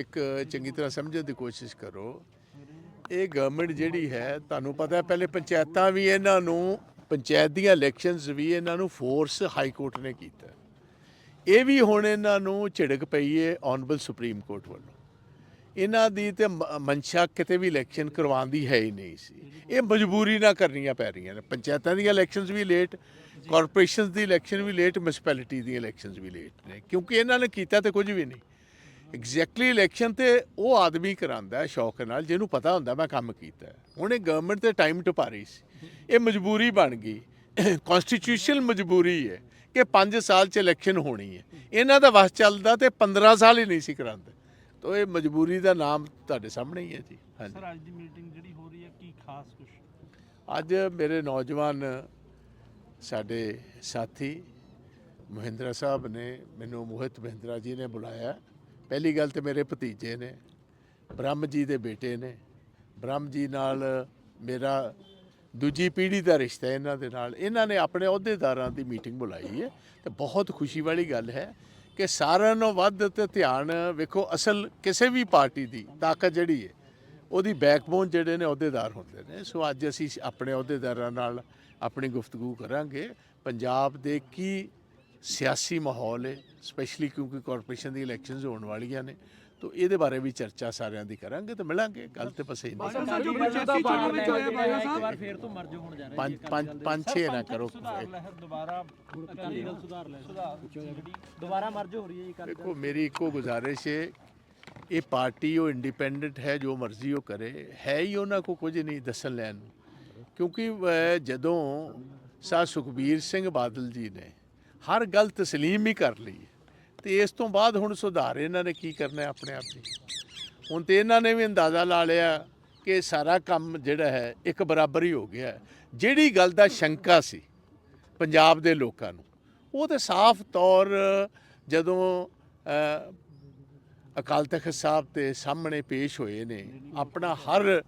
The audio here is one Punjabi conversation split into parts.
ਇੱਕ ਚੰਗੀ ਤਰ੍ਹਾਂ ਸਮਝਣ ਦੀ ਕੋਸ਼ਿਸ਼ ਕਰੋ। ਇਹ ਗਵਰਨਮੈਂਟ ਜਿਹੜੀ ਹੈ, ਤੁਹਾਨੂੰ ਪਤਾ ਹੈ, ਪਹਿਲੇ ਪੰਚਾਇਤਾਂ ਵੀ ਇਹਨਾਂ ਨੂੰ, ਪੰਚਾਇਤ ਦੀਆਂ ਇਲੈਕਸ਼ਨਸ ਵੀ ਇਹਨਾਂ ਨੂੰ ਫੋਰਸ ਹਾਈ ਕੋਰਟ ਨੇ ਕੀਤਾ। ਇਹ ਵੀ ਹੁਣ ਇਹਨਾਂ ਨੂੰ ਝਿੜਕ ਪਈ ਹੈ ਆਨਰੇਬਲ ਸੁਪਰੀਮ ਕੋਰਟ ਵੱਲੋਂ। ਇਹਨਾਂ ਦੀ ਤੇ ਮ- ਮਨਸ਼ਾ ਕਿਤੇ ਵੀ ਇਲੈਕਸ਼ਨ ਕਰਵਾਉਣ ਦੀ ਹੈ ਹੀ ਨਹੀਂ ਸੀ। ਇਹ ਮਜਬੂਰੀ ਨਾਲ ਕਰਨੀਆਂ ਪੈ ਰਹੀਆਂ ਨੇ। ਪੰਚਾਇਤਾਂ ਦੀਆਂ ਇਲੈਕਸ਼ਨਸ ਵੀ ਲੇਟ ਕਾਰਪੋਰੇਸ਼ਨਸ ਦੀ ਇਲੈਕਸ਼ਨ ਵੀ ਲੇਟ ਮਿਊਨਿਸਪੈਲਿਟੀ ਦੀ ਇਲੈਕਸ਼ਨਸ ਵੀ ਲੇਟ ਨੇ। ਕਿਉਂਕਿ ਇਹਨਾਂ ਨੇ ਕੀਤਾ ਤੇ ਕੁਝ ਵੀ ਨਹੀਂ। ਐਗਜ਼ੈਕਟਲੀ ਇਲੈਕਸ਼ਨ ਤੇ ਉਹ ਆਦਮੀ ਕਰਾਂਦਾ ਹੈ ਸ਼ੌਕ ਨਾਲ ਜਿਹਨੂੰ ਪਤਾ ਹੁੰਦਾ ਮੈਂ ਕੰਮ ਕੀਤਾ। ਹੁਣ ਇਹ ਗਵਰਨਮੈਂਟ ਤੇ ਟਾਈਮ ਟਪਾ ਰਹੀ ਸੀ। ਇਹ ਮਜਬੂਰੀ ਬਣ ਗਈ। ਕਨਸਟੀਟਿਊਸ਼ਨਲ ਮਜਬੂਰੀ ਹੈ ਕਿ 5 ਸਾਲ ਚ ਇਲੈਕਸ਼ਨ ਹੋਣੀ ਹੈ। ਇਹਨਾਂ ਦਾ ਵਸ ਚੱਲਦਾ ਤੇ 15 ਸਾਲ ਹੀ ਨਹੀਂ ਸੀ ਕਰਾਂਦੇ ਤੋ ਇਹ ਮਜਬੂਰੀ ਦਾ ਨਾਮ ਤੁਹਾਡੇ ਸਾਹਮਣੇ ਹੀ ਹੈ ਜੀ। ਹਾਂਜੀ। ਸਰ ਅੱਜ ਦੀ ਮੀਟਿੰਗ ਜਿਹੜੀ ਹੋ ਰਹੀ ਹੈ ਕੀ ਖਾਸ ਕੁਝ ਅੱਜ ਮੇਰੇ ਨੌਜਵਾਨ ਸਾਡੇ ਸਾਥੀ ਮਹਿੰਦਰਾ ਸਾਹਿਬ ਨੇ ਮੈਨੂੰ ਮੋਹਿਤ ਮਹਿੰਦਰਾ ਜੀ ਨੇ ਬੁਲਾਇਆ। ਪਹਿਲੀ ਗੱਲ ਤੇ ਮੇਰੇ ਭਤੀਜੇ ਨੇ, ਬ੍ਰਹਮ ਜੀ ਦੇ ਬੇਟੇ ਨੇ। ਬ੍ਰਹਮ ਜੀ ਨਾਲ ਮੇਰਾ ਦੂਜੀ ਪੀੜ੍ਹੀ ਦਾ ਰਿਸ਼ਤਾ ਹੈ ਇਹਨਾਂ ਦੇ ਨਾਲ। ਇਹਨਾਂ ਨੇ ਆਪਣੇ ਅਹੁਦੇਦਾਰਾਂ ਦੀ ਮੀਟਿੰਗ ਬੁਲਾਈ ਹੈ ਤੇ ਬਹੁਤ ਖੁਸ਼ੀ ਵਾਲੀ ਗੱਲ ਹੈ ਕਿ ਸਾਰਿਆਂ ਨੂੰ ਵੱਧ ਤੇ ਧਿਆਨ ਵੇਖੋ, ਅਸਲ ਕਿਸੇ ਵੀ ਪਾਰਟੀ ਦੀ ਤਾਕਤ ਜਿਹੜੀ ਹੈ, ਉਹਦੀ ਬੈਕਬੋਨ ਜਿਹੜੇ ਨੇ ਅਹੁਦੇਦਾਰ ਹੁੰਦੇ ਨੇ। ਸੋ ਅੱਜ ਅਸੀਂ ਆਪਣੇ ਅਹੁਦੇਦਾਰਾਂ ਨਾਲ ਆਪਣੀ ਗੁਫ਼ਤਗੂ ਕਰਾਂਗੇ। ਪੰਜਾਬ ਦੇ ਕੀ ਸਿਆਸੀ ਮਾਹੌਲ ਹੈ ਸਪੈਸ਼ਲੀ ਕਿਉਂਕਿ ਕਾਰਪੋਰੇਸ਼ਨ ਦੀ ਇਲੈਕਸ਼ਨਸ ਹੋਣ ਵਾਲੀਆਂ ਨੇ ਤੋ ਇਹਦੇ ਬਾਰੇ ਵੀ ਚਰਚਾ ਸਾਰਿਆਂ ਦੀ ਕਰਾਂਗੇ ਤੇ ਮਿਲਾਂਗੇ ਗੱਲ ਤੇ ਬਸ ਇੰਨੀ ਸਾਹਿਬ ਜੋ ਮੌਜੂਦਾ ਪਾਰਟੀ ਵਿੱਚ ਹੋਇਆ ਬਾਜਾ ਸਾਹਿਬ। ਇੱਕ ਵਾਰ ਫੇਰ ਤੋਂ ਮਰਜ ਹੋਣ ਜਾ ਰਹੇ ਪੰਜ ਪੰਜ ਪੰਜ ਛੇ ਨਾ ਕਰੋ। ਸੁਧਾਰ ਲਹਿਰ ਦੁਬਾਰਾ ਅਕਾਲੀ ਦਲ ਸੁਧਾਰ ਲਹਿਰ। ਸੁਧਾਰ। ਦੁਬਾਰਾ ਮਰਜ ਹੋ ਰਹੀ ਹੈ ਜੀ ਅਕਾਲੀ ਦੇਖੋ ਮੇਰੀ ਇੱਕੋ ਗੁਜ਼ਾਰਿਸ਼ ਹੈ ਇਹ ਪਾਰਟੀ ਉਹ ਇੰਡੀਪੈਂਡੈਂਟ ਹੈ ਜੋ ਮਰਜ਼ੀ ਉਹ ਕਰੇ ਹੈ ਹੀ ਉਹਨਾਂ ਕੋ ਕੁਝ ਨਹੀਂ ਦੱਸਣ ਲੈਣ ਨੂੰ। ਕਿਉਂਕਿ ਜਦੋਂ ਸਾ ਸੁਖਬੀਰ ਸਿੰਘ ਬਾਦਲ ਜੀ ਨੇ ਹਰ ਗੱਲ ਤਸਲੀਮ ਹੀ ਕਰ ਲਈ ਹੈ। ਤੇ ਇਸ ਤੋਂ ਬਾਅਦ ਹੁਣ ਸੁਧਾਰ ਇਹਨਾਂ ਨੇ ਕੀ ਕਰਨਾ ਹੈ ਆਪਣੇ ਆਪ ਹੀ ਹੁਣ ਤੇ ਇਹਨਾਂ ਨੇ ਵੀ ਅੰਦਾਜ਼ਾ ਲਾ ਲਿਆ ਕਿ ਸਾਰਾ ਕੰਮ ਜਿਹੜਾ ਹੈ ਇੱਕ ਬਰਾਬਰ ਹੀ ਹੋ ਗਿਆ ਹੈ। ਜਿਹੜੀ ਗੱਲ ਦਾ ਸ਼ੰਕਾ ਸੀ ਪੰਜਾਬ ਦੇ ਲੋਕਾਂ ਨੂੰ ਉਹ ਤੇ ਸਾਫ਼ ਤੌਰ ਜਦੋਂ ਅ, ਅਕਾਲ ਤਖਤ ਸਾਹਿਬ ਤੇ ਸਾਹਮਣੇ ਪੇਸ਼ ਹੋਏ ਨੇ ਆਪਣਾ ਹਰ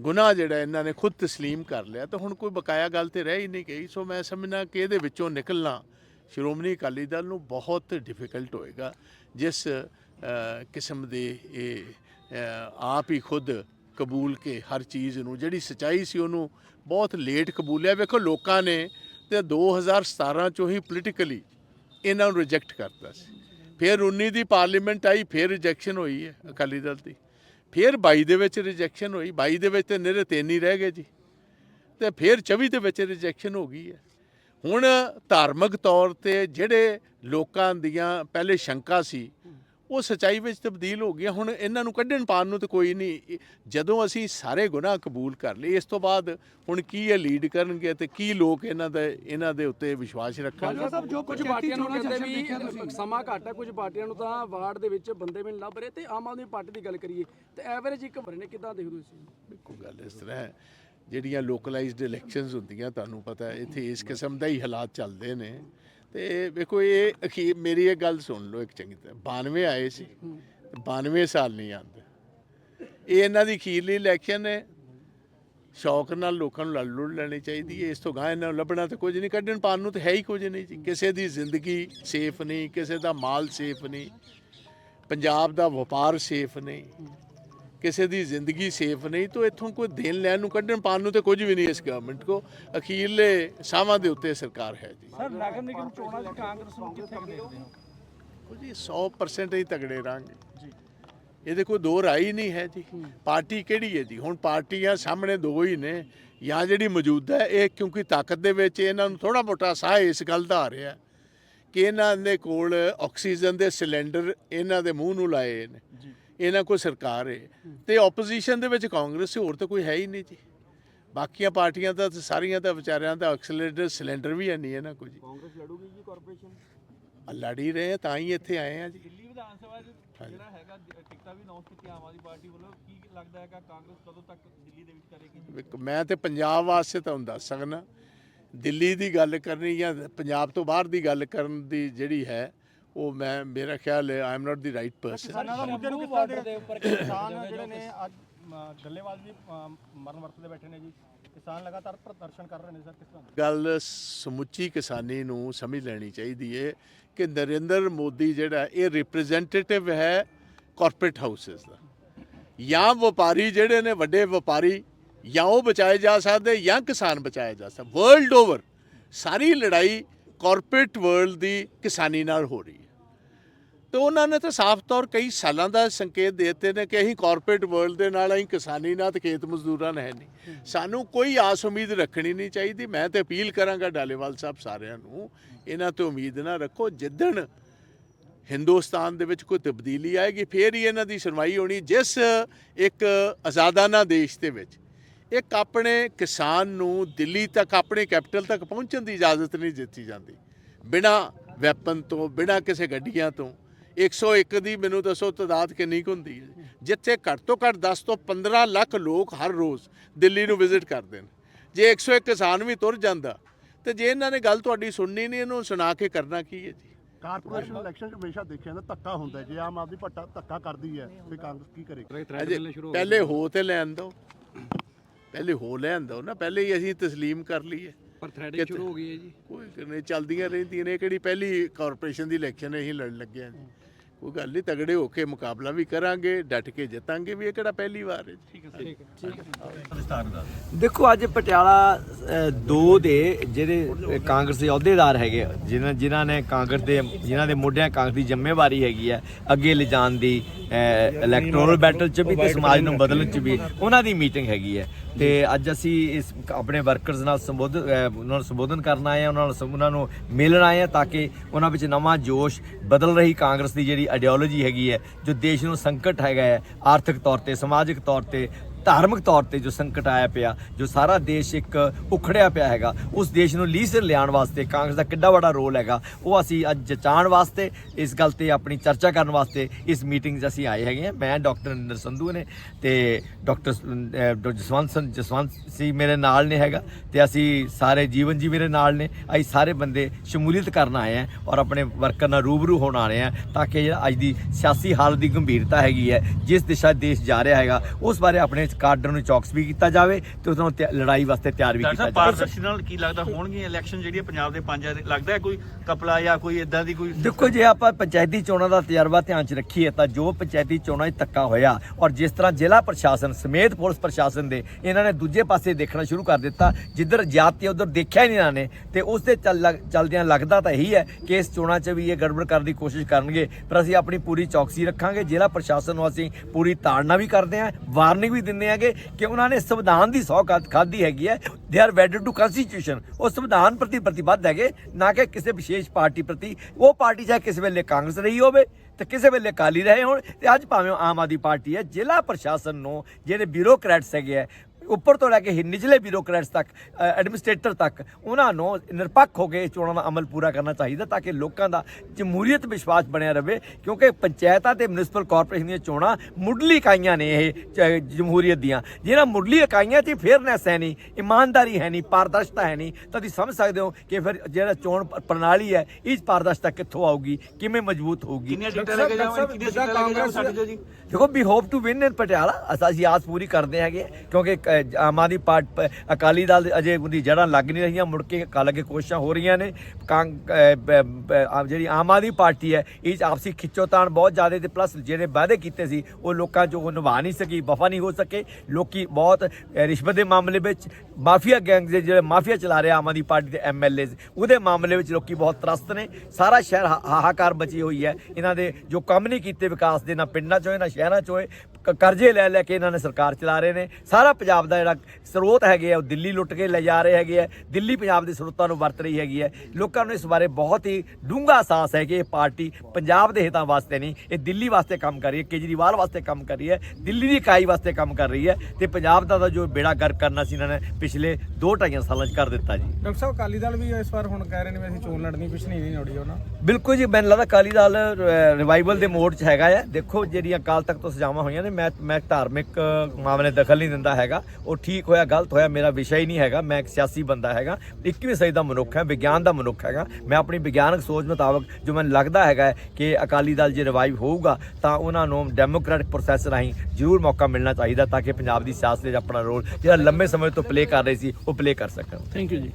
ਗੁਨਾਹ ਜਿਹੜਾ ਇਹਨਾਂ ਨੇ ਖੁਦ تسلیم ਕਰ ਲਿਆ ਤਾਂ ਹੁਣ ਕੋਈ ਬਕਾਇਆ ਗੱਲ ਤੇ ਰਹਿ ਹੀ ਨਹੀਂ ਗਈ ਸੋ ਮੈਂ ਸਮਝਣਾ ਕਿ ਇਹਦੇ ਵਿੱਚੋਂ ਨਿਕਲਣਾ ਸ਼੍ਰੋਮਣੀ ਅਕਾਲੀ ਦਲ ਨੂੰ ਬਹੁਤ ਡਿਫਿਕਲਟ ਹੋਏਗਾ, ਜਿਸ ਕਿਸਮ ਦੇ ਇਹ ਆਪ ਹੀ ਖੁਦ ਕਬੂਲ ਕੇ ਹਰ ਚੀਜ਼ ਨੂੰ, ਜਿਹੜੀ ਸਚਾਈ ਸੀ ਉਹਨੂੰ ਬਹੁਤ ਲੇਟ ਕਬੂਲਿਆ। ਵੇਖੋ, ਲੋਕਾਂ ਨੇ ਤੇ 2017 ਚੋਂ ਹੀ ਪੋਲੀਟੀਕਲੀ ਇਹਨਾਂ ਨੂੰ ਰਿਜੈਕਟ ਕਰਤਾ ਸੀ। ਫਿਰ 19 ਦੀ ਪਾਰਲੀਮੈਂਟ ਆਈ, ਫਿਰ ਰਿਜੈਕਸ਼ਨ ਹੋਈ ਹੈ ਅਕਾਲੀ ਦਲ ਦੀ। ਫਿਰ 22 ਦੇ ਵਿੱਚ ਰਿਜੈਕਸ਼ਨ ਹੋਈ 22 ਦੇ ਵਿੱਚ ਤੇ ਨਿਰੇ ਤਿੰਨ ਹੀ ਰਹਿ ਗਏ ਜੀ। ਤੇ ਫਿਰ 24 ਦੇ ਵਿੱਚ ਰਿਜੈਕਸ਼ਨ ਹੋ ਗਈ ਹੈ। ਹੁਣ ਧਾਰਮਿਕ ਤੌਰ ਤੇ ਜਿਹੜੇ ਲੋਕਾਂ ਦੀਆਂ ਪਹਿਲੇ ਸ਼ੰਕਾ ਸੀ ਉਹ ਸਚਾਈ ਵਿੱਚ ਤਬਦੀਲ ਹੋ ਗਈਆਂ। ਹੁਣ ਇਹਨਾਂ ਨੂੰ ਕੱਢਣ ਪਾਣ ਨੂੰ ਤੇ ਕੋਈ ਨਹੀਂ। ਜਦੋਂ ਅਸੀਂ ਸਾਰੇ ਗੁਨਾਹ ਕਬੂਲ ਕਰ ਲਏ ਇਸ ਤੋਂ ਬਾਅਦ ਹੁਣ ਕੀ ਇਹ ਲੀਡ ਕਰਨਗੇ ਤੇ ਕੀ ਲੋਕ ਇਹਨਾਂ ਦੇ ਇਹਨਾਂ ਦੇ ਉੱਤੇ ਵਿਸ਼ਵਾਸ ਰੱਖਣਗੇ? ਸਾਹਿਬ ਜੋ ਕੁਝ ਪਾਰਟੀਆਂ ਨੂੰ ਕਹਿੰਦੇ ਵੀ ਸਮਾਂ ਘੱਟ ਹੈ ਕੁਝ ਪਾਰਟੀਆਂ ਨੂੰ ਤਾਂ ਵਾਰਡ ਦੇ ਵਿੱਚ ਬੰਦੇ ਵੀ ਨਹੀਂ ਲੱਭ ਰਹੇ ਤੇ ਆਮ ਆਦਮੀ ਪਾਰਟੀ ਦੀ ਗੱਲ ਕਰੀਏ ਤੇ ਐਵਰੇਜ ਇੱਕ ਬਣੇ ਕਿਦਾਂ ਦੇਖਦੇ ਤੁਸੀਂ? ਦੇਖੋ ਗੱਲ ਇਸ ਤਰ੍ਹਾਂ ਹੈ। ਜਿਹੜੀਆਂ ਲੋਕਲਾਈਜ਼ਡ ਇਲੈਕਸ਼ਨਸ ਹੁੰਦੀਆਂ, ਤੁਹਾਨੂੰ ਪਤਾ ਇੱਥੇ ਇਸ ਕਿਸਮ ਦਾ ਹੀ ਹਾਲਾਤ ਚੱਲਦੇ ਨੇ। ਤੇ ਵੇਖੋ, ਇਹ ਅਖੀਰ, ਮੇਰੀ ਇਹ ਗੱਲ ਸੁਣ ਲਓ ਇੱਕ ਚੰਗੀ ਤਰ੍ਹਾਂ। 92 ਆਏ ਸੀ 92 ਸਾਲ ਨਹੀਂ ਆਉਂਦੇ। ਇਹ ਇਹਨਾਂ ਦੀ ਅਖੀਰਲੀ ਇਲੈਕਸ਼ਨ ਹੈ। ਸ਼ੌਕ ਨਾਲ ਲੋਕਾਂ ਨੂੰ ਲੜ ਲੁੜ ਲੈਣੀ ਚਾਹੀਦੀ ਹੈ। ਇਸ ਤੋਂ ਗਾਂ ਇਹਨਾਂ ਨੂੰ ਲੱਭਣਾ ਤਾਂ ਕੁਝ ਨਹੀਂ, ਕੱਢਣ ਪਾਣ ਨੂੰ ਤਾਂ ਹੈ ਹੀ ਕੁਝ ਨਹੀਂ ਜੀ। ਕਿਸੇ ਦੀ ਜ਼ਿੰਦਗੀ ਸੇਫ ਨਹੀਂ, ਕਿਸੇ ਦਾ ਮਾਲ ਸੇਫ ਨਹੀਂ। ਪੰਜਾਬ ਦਾ ਵਪਾਰ ਸੇਫ ਨਹੀਂ। ਕਿਸੇ ਦੀ ਜ਼ਿੰਦਗੀ ਸੇਫ ਨਹੀਂ ਤਾਂ ਇੱਥੋਂ ਕੋਈ ਦੇਣ ਲੈਣ ਨੂੰ ਕੱਢਣ ਪਾਣ ਨੂੰ ਤੇ ਕੁਝ ਵੀ ਨਹੀਂ ਇਸ ਗਵਰਨਮੈਂਟ ਕੋ ਅਖੀਰਲੇ ਸਾਵਾਂ ਦੇ ਉੱਤੇ ਸਰਕਾਰ ਹੈ ਜੀ। ਸਰ ਨਗਰ ਨਿਗਮ ਚੋਣਾਂ 'ਚ ਕਾਂਗਰਸ ਨੂੰ ਕਿੱਥੇ ਦੇਖਦੇ ਹੋ? ਜੀ 100% ਹੀ ਤਗੜੇ ਰਾਂਗੇ ਇਹਦੇ ਕੋਈ ਦੋ ਰਾਈ ਨਹੀਂ ਹੈ ਜੀ। ਪਾਰਟੀ ਕਿਹੜੀ ਹੈ ਜੀ? ਹੁਣ ਪਾਰਟੀਆਂ ਸਾਹਮਣੇ ਦੋ ਹੀ ਨੇ। ਜਾਂ ਜਿਹੜੀ ਮੌਜੂਦਾ ਹੈ ਇਹ ਕਿਉਂਕਿ ਤਾਕਤ ਦੇ ਵਿੱਚ ਇਹਨਾਂ ਨੂੰ ਥੋੜਾ ਮੋਟਾ ਸਾਹ ਇਸ ਗੱਲ ਦਾ ਆ ਰਿਹਾ ਕਿ ਇਹਨਾਂ ਦੇ ਕੋਲ ਆਕਸੀਜਨ ਦੇ ਸਿਲੰਡਰ ਇਹਨਾਂ ਦੇ ਮੂੰਹ ਨੂੰ ਲਾਏ ਨੇ। ਇਹਨਾਂ ਕੋਲ ਸਰਕਾਰ ਹੈ ਤੇ ਆਪੋਜੀਸ਼ਨ ਦੇ ਵਿੱਚ ਕਾਂਗਰਸ ਹੋਰ ਤਾਂ ਕੋਈ ਹੈ ਹੀ ਨਹੀਂ ਜੀ। ਬਾਕੀਆਂ ਪਾਰਟੀਆਂ ਤਾਂ ਸਾਰੀਆਂ ਤਾਂ ਵਿਚਾਰਿਆਂ ਦਾ ਆਕਸੀਜਨ ਸਿਲੰਡਰ ਵੀ ਹੈ ਨਹੀਂ ਇਹਨਾਂ ਕੋਲ ਜੀ। ਕਾਂਗਰਸ ਲੜੂਗੀ ਜੀ ਕਾਰਪੋਰੇਸ਼ਨ ਲੜ ਹੀ ਰਹੇ ਤਾਂ ਹੀ ਇੱਥੇ ਆਏ ਆ ਜੀ। ਦਿੱਲੀ ਵਿਧਾਨ ਸਭਾ ਜਿਹੜਾ ਹੈਗਾ ਟਿਕਟਾਂ ਵੀ ਅਨਾਉਂਸ ਕੀਤੀਆਂ ਆਮ ਆਦਮੀ ਪਾਰਟੀ ਵੱਲੋਂ। ਕੀ ਲੱਗਦਾ ਹੈਗਾ ਕਾਂਗਰਸ ਕਦੋਂ ਤੱਕ ਦਿੱਲੀ ਦੇ ਵਿੱਚ ਕਰੇਗੀ ਮੈਂ ਤੇ ਪੰਜਾਬ ਵਾਸਤੇ ਤੁਹਾਨੂੰ ਦੱਸ ਸਕਦਾ ਦਿੱਲੀ ਦੀ ਗੱਲ ਕਰਨੀ ਜਾਂ ਪੰਜਾਬ ਤੋਂ ਬਾਹਰ ਦੀ ਗੱਲ ਕਰਨ ਦੀ ਜਿਹੜੀ ਹੈ ਉਹ ਮੈਂ ਮੇਰਾ ਖਿਆਲ ਹੈ I am not the right person ਕਿਸਾਨਾਂ ਦਾ ਮੁੱਦੇ ਨੂੰ ਕਿਸ ਤਰ੍ਹਾਂ ਦੇ ਉੱਪਰ ਕਿਸਾਨ ਜਿਹੜੇ ਨੇ ਅੱਜ ਮ, ਡੱਲੇਵਾਲ ਜੀ ਅ, ਮਰਨ ਵਰਤ ਦੇ ਬੈਠੇ ਨੇ ਜੀ। ਕਿਸਾਨ ਲਗਾਤਾਰ ਪ੍ਰਦਰਸ਼ਨ ਕਰ ਰਹੇ ਨੇ ਸਰ ਕਿਸ ਤਰ੍ਹਾਂ ਗੱਲ ਸਮੁੱਚੀ ਕਿਸਾਨੀ ਨੂੰ ਸਮਝ ਲੈਣੀ ਚਾਹੀਦੀ ਹੈ ਕਿ ਨਰਿੰਦਰ ਮੋਦੀ ਜਿਹੜਾ ਇਹ ਰਿਪਰੈਜ਼ੈਂਟੇਟਿਵ ਹੈ ਕਾਰਪੋਰੇਟ ਹਾਊਸਸ ਦਾ। ਜਾਂ ਵਪਾਰੀ ਜਿਹੜੇ ਨੇ ਵੱਡੇ ਵਪਾਰੀ ਜਾਂ ਉਹ ਬਚਾਏ ਜਾ ਸਕਦੇ ਜਾਂ ਕਿਸਾਨ ਬਚਾਏ ਜਾ ਸਕਦੇ। ਵਰਲਡ ਓਵਰ ਸਾਰੀ ਲੜਾਈ ਕਾਰਪੋਰੇਟ ਵਰਲਡ ਦੀ ਕਿਸਾਨੀ ਨਾਲ ਹੋ ਰਹੀ ਹੈ। ਤੇ ਉਹਨਾਂ ਨੇ ਤਾਂ ਸਾਫ਼ ਤੌਰ ਕਈ ਸਾਲਾਂ ਦਾ ਸੰਕੇਤ ਦੇ ਦਿੱਤੇ ਨੇ ਕਿ ਅਸੀਂ ਕਾਰਪੋਰੇਟ ਵਰਲਡ ਦੇ ਨਾਲ ਅਸੀਂ ਕਿਸਾਨੀ ਨਾਲ ਤੇ ਖੇਤ ਮਜ਼ਦੂਰਾਂ ਨਾਲ ਹੈ ਨਹੀਂ। ਸਾਨੂੰ ਕੋਈ ਆਸ ਉਮੀਦ ਰੱਖਣੀ ਨਹੀਂ ਚਾਹੀਦੀ। ਮੈਂ ਤੇ ਅਪੀਲ ਕਰਾਂਗਾ ਡਾਲੇਵਾਲ ਸਾਹਿਬ ਸਾਰਿਆਂ ਨੂੰ ਇਹਨਾਂ ਤੋਂ ਉਮੀਦ ਨਾ ਰੱਖੋ ਜਿੱਦਣ ਹਿੰਦੁਸਤਾਨ ਦੇ ਵਿੱਚ ਕੋਈ ਤਬਦੀਲੀ ਆਏਗੀ ਫੇਰ ਹੀ ਇਹਨਾਂ ਦੀ ਸੁਣਵਾਈ ਹੋਣੀ ਜਿਸ ਇੱਕ ਆਜ਼ਾਦਾਨਾ ਦੇਸ਼ ਦੇ ਵਿੱਚ ਇੱਕ ਆਪਣੇ ਕਿਸਾਨ ਨੂੰ ਦਿੱਲੀ ਤੱਕ ਆਪਣੇ ਕੈਪੀਟਲ ਤੱਕ ਪਹੁੰਚਣ ਦੀ ਇਜਾਜ਼ਤ ਨਹੀਂ ਦਿੱਤੀ ਜਾਂਦੀ। ਬਿਨਾ ਵੈਪਨ ਤੋਂ ਬਿਨਾ ਕਿਸੇ ਗੱਡੀਆਂ ਤੋਂ। 101 ਦੀ ਮੈਨੂੰ ਦੱਸੋ ਤਾਦਾਦ ਕਿੰਨੀ ਕੁ ਹੁੰਦੀ ਹੈ? ਜਿੱਥੇ ਘੱਟ ਤੋਂ ਘੱਟ 10 ਤੋਂ 15 ਲੱਖ ਲੋਕ ਹਰ ਰੋਜ਼ ਦਿੱਲੀ ਨੂੰ ਵਿਜ਼ਿਟ ਕਰਦੇ ਨੇ। ਜੇ 101 ਕਿਸਾਨ ਵੀ ਤੁਰ ਜਾਂਦਾ ਤੇ ਜੇ ਇਹਨਾਂ ਨੇ ਗੱਲ ਤੁਹਾਡੀ ਸੁਣਨੀ ਨਹੀਂ ਇਹਨੂੰ ਸੁਣਾ ਕੇ ਕਰਨਾ ਕੀ ਹੈ ਜੀ? ਕਾਰਪੋਰੇਸ਼ਨ ਇਲੈਕਸ਼ਨ ਚ ਹਮੇਸ਼ਾ ਦੇਖਿਆ ਜਾਂਦਾ ਧੱਕਾ ਹੁੰਦਾ। ਜੇ ਆਮ ਆਦਮੀ ਪੱਟਾ ਧੱਕਾ ਕਰਦੀ ਹੈ ਤੇ ਕਾਂਗਰਸ ਕੀ ਅਜੇ ਪਹਿਲੇ ਹੋ ਤੇ ਲੈਣ ਦਿਓ। ਪਹਿਲੇ ਹੋ ਲੈਣ ਦਿਓ ਨਾ ਪਹਿਲੇ ਹੀ ਅਸੀਂ ਤਸਲੀਮ ਕਰ ਲਈਏ। ਪਰ ਥ੍ਰੈਡਿੰਗ ਸ਼ੁਰੂ ਹੋ ਗਈ ਹੈ ਜੀ। ਕੋਈ ਕਰਨੇ ਚੱਲਦੀਆਂ ਰਹਿੰਦੀਆਂ ਨੇ ਇਹ ਕਿਹੜੀ ਪਹਿਲੀ ਕਾਰਪੋਰੇਸ਼ਨ ਦੀ ਇਲੈਕਸ਼ਨ ਅਸੀਂ ਲੜਨ ਲੱਗੇ ਹਾਂ ਜੀ। ਕੋਈ ਗੱਲ ਨਹੀਂ ਤਗੜੇ ਹੋ ਕੇ ਮੁਕਾਬਲਾ ਵੀ ਕਰਾਂਗੇ ਡਟ ਕੇ ਜਿੱਤਾਂਗੇ ਵੀ ਇਹ ਕਿਹੜਾ ਪਹਿਲੀ ਵਾਰ ਹੈ ਜੀ। ਦੇਖੋ ਅੱਜ ਪਟਿਆਲਾ ਦੋ ਦੇ ਜਿਹੜੇ ਕਾਂਗਰਸ ਦੇ ਅਹੁਦੇਦਾਰ ਹੈਗੇ ਜਿਨ੍ਹਾਂ ਜਿਨ੍ਹਾਂ ਨੇ ਕਾਂਗਰਸ ਦੇ ਜਿਨ੍ਹਾਂ ਦੇ ਮੋਢਿਆਂ ਕਾਂਗਰਸ ਦੀ ਜ਼ਿੰਮੇਵਾਰੀ ਹੈਗੀ ਹੈ ਅੱਗੇ ਲਿਜਾਣ ਦੀ ਇਲੈਕਟੋਰਲ ਬੈਟਲ 'ਚ ਵੀ ਤੇ ਸਮਾਜ ਨੂੰ ਬਦਲਣ 'ਚ ਵੀ ਉਹਨਾਂ ਦੀ ਮੀਟਿੰਗ ਹੈਗੀ ਹੈ। ਤੇ ਅੱਜ ਅਸੀਂ ਇਸ ਆਪਣੇ ਵਰਕਰਸ ਨਾਲ ਸੰਬੋਧ ਉਹਨਾਂ ਨੂੰ ਸੰਬੋਧਨ ਕਰਨ ਆਏ ਆ ਉਹਨਾਂ ਨਾਲ ਸੰ- ਉਹਨਾਂ ਨੂੰ ਮਿਲਣ ਆਏ ਆ ਤਾਂ ਕਿ ਉਹਨਾਂ ਵਿੱਚ ਨਵਾਂ ਜੋਸ਼ ਬਦਲ ਰਹੀ ਕਾਂਗਰਸ ਦੀ ਜਿਹੜੀ ਆਈਡੀਓਲੋਜੀ ਹੈਗੀ ਹੈ, ਜੋ ਦੇਸ਼ ਨੂੰ ਸੰਕਟ ਹੈਗਾ ਹੈ, ਆਰਥਿਕ ਤੌਰ ਤੇ, ਸਮਾਜਿਕ ਤੌਰ ਤੇ ਧਾਰਮਿਕ ਤੌਰ ਤੇ ਜੋ ਸੰਕਟ ਆਇਆ ਪਿਆ, ਜੋ ਸਾਰਾ ਦੇਸ਼ ਇੱਕ ਉਖੜਿਆ ਪਿਆ ਹੈਗਾ, ਉਸ ਦੇਸ਼ ਨੂੰ ਲੀਹ ਲਿਆਉਣ ਵਾਸਤੇ ਕਾਂਗਰਸ ਦਾ ਕਿੱਡਾ ਵੱਡਾ ਰੋਲ ਹੈਗਾ। ਉਹ ਅਸੀਂ ਅੱਜ ਜਚਾਉਣ ਵਾਸਤੇ, ਇਸ ਗੱਲ ਤੇ ਆਪਣੀ ਚਰਚਾ ਕਰਨ ਵਾਸਤੇ ਇਸ ਮੀਟਿੰਗ 'ਚ ਅਸੀਂ ਆਏ ਹੈਗੇ ਹਾਂ। ਮੈਂ ਡਾਕਟਰ ਨਰਿੰਦਰ ਸੰਧੂ ਨੇ ਤੇ ਡਾਕਟਰ ਜਸਵੰਤ ਸਿੰਘ ਜਸਵੰਤ ਸੀ ਮੇਰੇ ਨਾਲ ਨੇ ਹੈਗਾ ਤੇ ਅਸੀਂ ਸਾਰੇ ਜੀਵਨ ਜੀ ਮੇਰੇ ਨਾਲ ਨੇ। ਅਸੀਂ ਸਾਰੇ ਬੰਦੇ ਸ਼ਮੂਲੀਅਤ ਕਰਨ ਆਏ ਆ ਔਰ ਆਪਣੇ ਵਰਕਰ ਨਾਲ ਰੂਬਰੂ ਹੋਣ ਆ ਰਹੇ ਆ ਤਾਂ ਕਿ ਜਿਹੜਾ ਅੱਜ ਦੀ ਸਿਆਸੀ ਹਾਲਤ ਦੀ ਗੰਭੀਰਤਾ ਹੈਗੀ ਹੈ, ਜਿਸ ਦਿਸ਼ਾ ਦੇਸ਼ ਜਾ ਰਿਹਾ ਹੈਗਾ, ਉਸ ਬਾਰੇ ਆਪਣੇ ਕਾਡਰ ਨੂੰ ਚੌਕਸ ਵੀ ਕੀਤਾ ਜਾਵੇ ਤੇ ਨੂੰ ਤਿਆ- ਲੜਾਈ ਵਾਸਤੇ ਤਿਆਰ ਵੀ ਕੀਤਾ ਜਾਵੇ। ਪਾਰਦਰਸ਼ੀ ਨਾਲ ਕੀ ਲੱਗਦਾ? ਹੋਣਗੀਆਂ ਇਲੈਕਸ਼ਨ ਜਿਹੜੀਆਂ ਪੰਜਾਬ ਦੇ ਪੰਜ ਆ ਲੱਗਦਾ ਹੈ ਕੋਈ ਕਪਲਾ ਜਾਂ ਕੋਈ ਇਦਾਂ ਦੀ ਕੋਈ ਦੇਖੋ ਜੇ ਆਪਾਂ ਪੰਚਾਇਤੀ ਚੋਣਾਂ ਦਾ ਤਜਰਬਾ ਧਿਆਨ 'ਚ ਰੱਖੀਏ ਤਾਂ ਜੋ ਪੰਚਾਇਤੀ ਚੋਣਾਂ 'ਚ ਧੱਕਾ ਹੋਇਆ ਔਰ ਜਿਸ ਤਰ੍ਹਾਂ ਜ਼ਿਲ੍ਹਾ ਪ੍ਰਸ਼ਾਸਨ ਸਮੇਤ ਪੁਲਿਸ ਪ੍ਰਸ਼ਾਸਨ ਦੇ ਇਹਨਾਂ ਨੇ ਦੂਜੇ ਪਾਸੇ ਦੇਖਣਾ ਸ਼ੁਰੂ ਕਰ ਦਿੱਤਾ ਜਿੱਧਰ ਜਾਤੀ ਉਧਰ ਦੇਖਿਆ ਹੀ ਨਹੀਂ ਇਹਨਾਂ ਨੇ ਤੇ ਉਸ ਦੇ ਚੱਲ ਚੱਲਦਿਆਂ ਲੱਗਦਾ ਤਾਂ ਇਹੀ ਹੈ ਕਿ ਇਸ ਚੋਣਾਂ 'ਚ ਵੀ ਇਹ ਗੜਬੜ ਕਰਨ ਦੀ ਕੋਸ਼ਿਸ਼ ਕਰਨਗੇ ਪਰ ਅਸੀਂ ਆਪਣੀ ਪੂਰੀ ਚੌਕਸੀ ਰੱਖਾਂਗੇ ਜ਼ਿਲ੍ਹਾ ਪ੍ਰਸ਼ਾਸਨ ਨੂੰ ਅਸੀਂ ਪੂਰੀ ਤਾੜਨਾ ਵੀ ਕਰਦੇ ਹਾਂ ਵਾਰਨਿੰਗ ਵੀ ਦਿੰਦੇ ਹਾਂਗੇ ਕਿ ਉਹਨਾਂ ਨੇ ਸੰਵਿਧਾਨ ਦੀ ਸੌ ਖਾਦੀ ਹੈਗੀ ਹੈ। ਦੇ ਆਰ ਵੈਡਡ ਟੂ ਕਨਸਟੀਟਿਊਸ਼ਨ ਉਹ ਸੰਵਿਧਾਨ ਪ੍ਰਤੀ ਪ੍ਰਤੀਬੱਧ ਹੈਗੇ, ਨਾ ਕਿ ਕਿਸੇ ਵਿਸ਼ੇਸ਼ ਪਾਰਟੀ ਪ੍ਰਤੀ। ਉਹ ਪਾਰਟੀ ਚਾਹੇ ਕਿਸੇ ਵੇਲੇ ਕਾਂਗਰਸ ਰਹੀ ਹੋਵੇ ਤੇ ਕਿਸੇ ਵੇਲੇ ਅਕਾਲੀ ਰਹੇ ਹੋਣ। ਤੇ ਅੱਜ ਭਾਵੇਂ ਆਮ ਆਦਮੀ ਪਾਰਟੀ ਹੈ, ਜ਼ਿਲ੍ਹਾ ਪ੍ਰਸ਼ਾਸਨ ਨੂੰ ਜਿਹੜੇ ਬਿਊਰੋਕਰੈਟਸ ਹੈਗੇ ਆ ਉੱਪਰ ਤੋਂ ਲੈ ਕੇ ਹੀ ਨਿਚਲੇ ਬਿਊਰੋਕਰੈਟਸ ਤੱਕ ਐਡਮਿਨਿਸਟ੍ਰੇਟਰ ਤੱਕ ਉਹਨਾਂ ਨੂੰ ਨਿਰਪੱਖ ਹੋ ਕੇ ਚੋਣਾਂ ਦਾ ਅਮਲ ਪੂਰਾ ਕਰਨਾ ਚਾਹੀਦਾ ਤਾਂ ਕਿ ਲੋਕਾਂ ਦਾ ਜਮਹੂਰੀਅਤ ਵਿਸ਼ਵਾਸ ਬਣਿਆ ਰਵੇ ਕਿਉਂਕਿ ਪੰਚਾਇਤਾਂ ਤੇ ਮਿਊਨਿਸਪਲ ਕਾਰਪੋਰੇਸ਼ਨ ਦੀਆਂ ਚੋਣਾਂ ਮੁੱਢਲੀ ਇਕਾਈਆਂ ਨੇ ਇਹ ਜਮਹੂਰੀਅਤ ਦੀਆਂ। ਜਿਹਨਾਂ ਮੁੱਢਲੀ ਇਕਾਈਆਂ 'ਚ ਫੇਅਰਨੈਸ ਹੈ ਨਹੀਂ ਇਮਾਨਦਾਰੀ ਹੈ ਨਹੀਂ ਪਾਰਦਰਸ਼ਤਾ ਹੈ ਨਹੀਂ ਤਾਂ ਤੁਸੀਂ ਸਮਝ ਸਕਦੇ ਹੋ ਕਿ ਫਿਰ ਜਿਹੜਾ ਚੋਣ ਪ੍ਰਣਾਲੀ ਹੈ ਇਹ 'ਚ ਪਾਰਦਰਸ਼ਤਾ ਕਿੱਥੋਂ ਆਊਗੀ ਕਿਵੇਂ ਮਜ਼ਬੂਤ ਹੋਊਗੀ। ਦੇਖੋ we hope to win in Patiala ਅਸਾਂ ਅਸੀਂ ਆਸ ਪੂਰੀ ਕਰਦੇ ਹੈਗੇ ਕਿਉਂਕਿ ਆਮ ਆਦਮੀ ਪਾਰਟ ਅਕਾਲੀ ਦਲ ਅਜੇ ਉਹਦੀ ਜੜ੍ਹਾਂ ਲੱਗ ਨਹੀਂ ਰਹੀਆਂ, ਮੁੜ ਕੇ ਕੱਲ ਅੱਗੇ ਕੋਸ਼ਿਸ਼ਾਂ ਹੋ ਰਹੀਆਂ ਨੇ। ਕਾਂਗ ਜਿਹੜੀ ਆਮ ਆਦਮੀ ਪਾਰਟੀ ਹੈ, ਇਹ 'ਚ ਆਪਸੀ ਖਿੱਚੋਤਾਣ ਬਹੁਤ ਜ਼ਿਆਦਾ ਤੇ ਪਲੱਸ ਜਿਹੜੇ ਵਾਅਦੇ ਕੀਤੇ ਸੀ, ਉਹ ਲੋਕਾਂ 'ਚੋਂ ਉਹ ਨਿਭਾ ਨਹੀਂ ਸਕੀ, ਵਫਾ ਨਹੀਂ ਹੋ ਸਕੇ। ਲੋਕੀ ਬਹੁਤ ਰਿਸ਼ਵਤ ਦੇ ਮਾਮਲੇ ਵਿੱਚ ਮਾਫੀਆ ਗੈਂਗ ਦੇ ਜਿਹੜੇ ਮਾਫੀਆ ਚਲਾ ਰਿਹਾ ਆਮ ਆਦਮੀ ਪਾਰਟੀ ਦੇ ਐਮਐਲਏ ਉਹਦੇ ਮਾਮਲੇ ਵਿੱਚ ਲੋਕੀ ਬਹੁਤ ਤਰਸਤ ਨੇ। ਸਾਰਾ ਸ਼ਹਿਰ ਹਾ- ਹਾਹਾਕਾਰ ਬਚੀ ਹੋਈ ਹੈ। ਇਹਨਾਂ ਦੇ ਜੋ ਕੰਮ ਨਹੀਂ ਕੀਤੇ ਵਿਕਾਸ ਦੇ, ਨਾ ਪਿੰਡਾਂ 'ਚੋਂ ਹੋਏ, ਨਾ ਸ਼ਹਿਰਾਂ 'ਚੋਂ ਹੋਏ ਕਰਜ਼ੇ ਲੈ ਲੈ ਕੇ ਇਹਨਾਂ ਨੇ ਸਰਕਾਰ ਚਲਾ ਰਹੇ ਨੇ। ਸਾਰਾ ਪੰਜਾਬ ਦਾ ਜਿਹੜਾ ਸਰੋਤ ਹੈਗੇ ਆ ਉਹ ਦਿੱਲੀ ਲੁੱਟ ਕੇ ਲੈ ਜਾ ਰਹੇ ਹੈਗੇ ਆ। ਦਿੱਲੀ ਪੰਜਾਬ ਦੇ ਸਰੋਤਾਂ ਨੂੰ ਵਰਤ ਰਹੀ ਹੈਗੀ ਹੈ ਲੋਕਾਂ ਨੂੰ ਇਸ ਬਾਰੇ ਬਹੁਤ ਹੀ ਡੂੰਘਾ ਅਹਿਸਾਸ ਹੈ ਕਿ ਇਹ ਪਾਰਟੀ ਪੰਜਾਬ ਦੇ ਹਿੱਤਾਂ ਵਾਸਤੇ ਨਹੀਂ ਇਹ ਦਿੱਲੀ ਵਾਸਤੇ ਕੰਮ ਕਰ ਰਹੀ ਹੈ ਕੇਜਰੀਵਾਲ ਵਾਸਤੇ ਕੰਮ ਕਰ ਰਹੀ ਹੈ ਦਿੱਲੀ ਦੀ ਇਕਾਈ ਵਾਸਤੇ ਕੰਮ ਕਰ ਰਹੀ ਹੈ ਤੇ ਪੰਜਾਬ ਦਾ ਤਾਂ ਜੋ ਬੇੜਾ ਗਰਕ ਕਰਨਾ ਸੀ ਇਹਨਾਂ ਨੇ ਪਿਛਲੇ 2.5 ਸਾਲਾਂ 'ਚ ਕਰ ਦਿੱਤਾ ਜੀ। ਡਾਕਟਰ ਸਾਹਿਬ ਅਕਾਲੀ ਦਲ ਵੀ ਇਸ ਵਾਰ ਹੁਣ ਕਹਿ ਰਹੇ ਨੇ ਵੀ ਅਸੀਂ ਚੋਣ ਲੜਨੀ ਪਿਛਣੀ ਨਹੀਂ ਲੜੀ ਉਹਨਾਂ। ਬਿਲਕੁਲ ਜੀ ਮੈਨੂੰ ਲੱਗਦਾ ਅਕਾਲੀ ਦਲ ਰਿਵਾਈਵਲ ਦੇ ਮੋਡ 'ਚ ਹੈਗਾ ਹੈ ਦੇਖੋ ਜਿਹੜੀਆਂ ਅਕਾਲ ਤਖਤ ਤੋਂ ਸਜ਼ਾਵਾਂ ਹੋਈਆਂ ਨੇ ਮੈਂ ਮੈਂ ਧਾਰਮਿਕ ਮਾਮਲੇ ਦਖਲ ਨਹੀਂ ਦਿੰਦਾ ਹੈਗਾ। ਉਹ ਠੀਕ ਹੋਇਆ, ਗਲਤ ਹੋਇਆ, ਮੇਰਾ ਵਿਸ਼ਾ ਹੀ ਨਹੀਂ ਹੈਗਾ, ਮੈਂ ਇੱਕ ਸਿਆਸੀ ਬੰਦਾ ਹੈਗਾ 21ਵੀਂ ਸਦੀ ਦਾ ਮਨੁੱਖ ਹੈ, ਵਿਗਿਆਨ ਦਾ ਮਨੁੱਖ ਹੈਗਾ, ਮੈਂ ਆਪਣੀ ਵਿਗਿਆਨਕ ਸੋਚ ਮੁਤਾਬਕ ਜੋ ਮੈਨੂੰ ਲੱਗਦਾ ਹੈਗਾ ਕਿ ਅਕਾਲੀ ਦਲ ਜੇ ਰਿਵਾਈਵ ਹੋਊਗਾ, ਤਾਂ ਉਹਨਾਂ ਨੂੰ ਡੈਮੋਕ੍ਰੈਟਿਕ ਪ੍ਰੋਸੈਸ ਰਾਹੀਂ ਜ਼ਰੂਰ ਮੌਕਾ ਮਿਲਣਾ ਚਾਹੀਦਾ ਤਾਂ ਕਿ ਪੰਜਾਬ ਦੀ ਸਿਆਸਤ ਵਿੱਚ ਆਪਣਾ ਰੋਲ ਜਿਹੜਾ ਲੰਮੇ ਸਮੇਂ ਤੋਂ ਪਲੇ ਕਰ ਰਹੀ ਸੀ, ਉਹ ਪਲੇ ਕਰ ਸਕਣ। ਥੈਂਕ ਯੂ ਜੀ।